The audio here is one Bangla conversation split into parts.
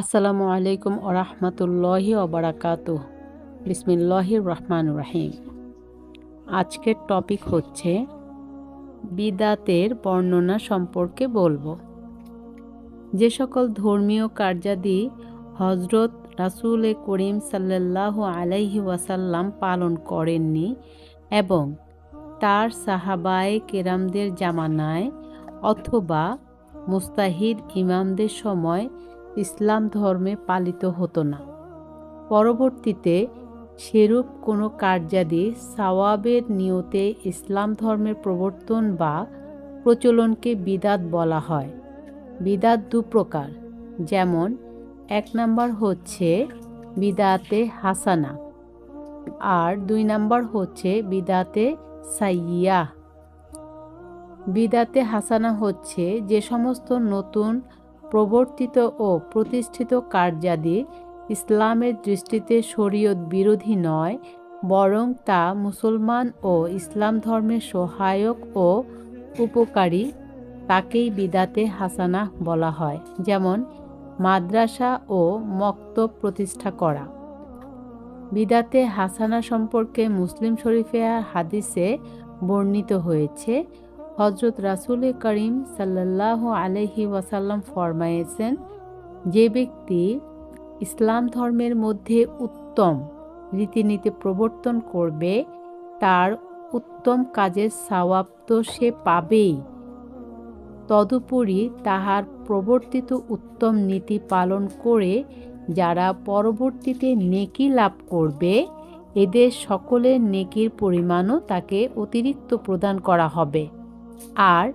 আসসালামু আলাইকুম ওরহমতুল্লাহি ওবরাকাতু বিসমিল্লাহির রহমান রাহিম। আজকের টপিক হচ্ছে বিদাতের বর্ণনা সম্পর্কে বলব। যে সকল ধর্মীয় কার্যাদি হজরত রাসুল করিম সাল্লাহ আলাইহি ওয়াসাল্লাম পালন করেননি এবং তার সাহাবায়ে কেরামদের জামানায় অথবা মুস্তাহিদ ইমামদের সময় ইসলাম ধর্মে পালিত হতো না। পরবর্তীতে সেরূপ কোনো কার্যাদি সাওয়াবের নিয়তে ইসলাম ধর্মের প্রবর্তন বা প্রচলনকে বিদাত বলা হয়। বিদাত দু প্রকার। যেমন, এক নাম্বার হচ্ছে বিদাতে হাসানা আর দুই নাম্বার হচ্ছে বিদাতে সাইয়া বিদাতে হাসানা হচ্ছে যে সমস্ত নতুন প্রবর্তিত ও প্রতিষ্ঠিত কার্যাদি ইসলামের দৃষ্টিতে শরীয়ত বিরোধী নয়, বরং তা মুসলমান ও ইসলাম ধর্মের সহায়ক ও উপকারী তাকেই বিদাতে হাসানা বলা হয়, যেমন মাদ্রাসা ও মক্তব প্রতিষ্ঠা করা। বিদাতে হাসানা সম্পর্কে মুসলিম শরীফে হাদিসে বর্ণিত হয়েছে হজরত রাসুল করিম সাল্লাহ আলহি ওয়াসাল্লাম ফরমাইয়েছেন যে ব্যক্তি ইসলাম ধর্মের মধ্যে উত্তম রীতিনীতি প্রবর্তন করবে, তার উত্তম কাজের সওয়াব তো সে পাবেই। তদুপরি তাহার প্রবর্তিত উত্তম নীতি পালন করে যারা পরবর্তীতে নেকি লাভ করবে, এদের সকলের নেকির পরিমাণও তাকে অতিরিক্ত প্রদান করা হবে। আর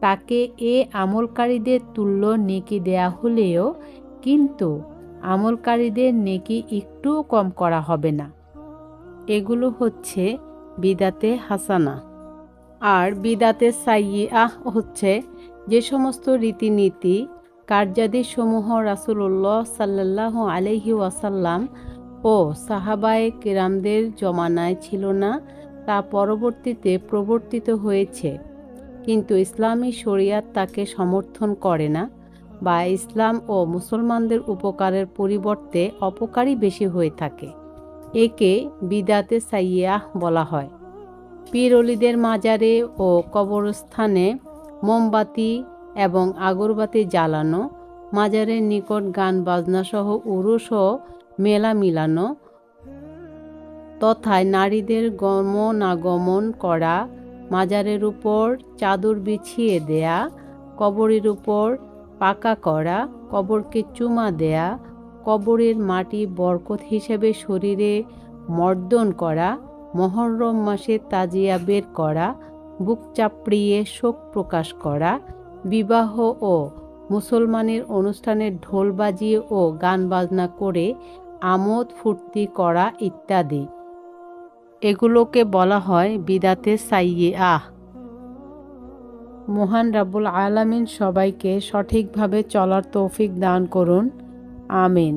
তাকে এ আমলকারীদের তুল্য নেকি দেয়া হলেও কিন্তু আমলকারীদের নেকি একটুও কম করা হবে না। এগুলো হচ্ছে বিদাতে হাসানা আর বিদাতে সাইয়াহ হচ্ছে যে সমস্ত রীতিনীতি, কার্যাদিসমূহ রাসুল্লাহ সাল্লাহ আলহি ওয়াসাল্লাম ও সাহাবায়ে কেরামদের জমানায় ছিল না, তা পরবর্তীতে প্রবর্তিত হয়েছে। কিন্তু ইসলামী শরিয়াত তাকে সমর্থন করে না বা ইসলাম ও মুসলমানদের উপকারের পরিবর্তে অপকারই বেশি হয়ে থাকে। একে বিদাতে সাইয়াহ বলা হয়। পীর অলিদের মাজারে ও কবরস্থানে মোমবাতি এবং আগরবাতি জ্বালানো, মাজারের নিকট গান বাজনা সহ উরুস ও মেলা মিলানো, তথায় নারীদের গমনাগমন করা মাজারের উপর চাদর বিছিয়ে দেয়া, কবরের উপর পাকা করা, কবরকে চুমা দেয়া, কবরের মাটি বরকত হিসেবে শরীরে মর্দন করা, মহরম মাসে তাজিয়া বের করা, বুক চাপড়িয়ে শোক প্রকাশ করা, বিবাহ ও মুসলমানের অনুষ্ঠানের ঢোল বাজিয়ে ও গান বাজনা করে আমোদ ফুর্তি করা ইত্যাদি। এগুলোকে বলা হয় বিদাতে সাইয়ে আহ মোহান রাবুল আলামিন সবাইকে সঠিকভাবে চলার তৌফিক দান করুন। আমিন।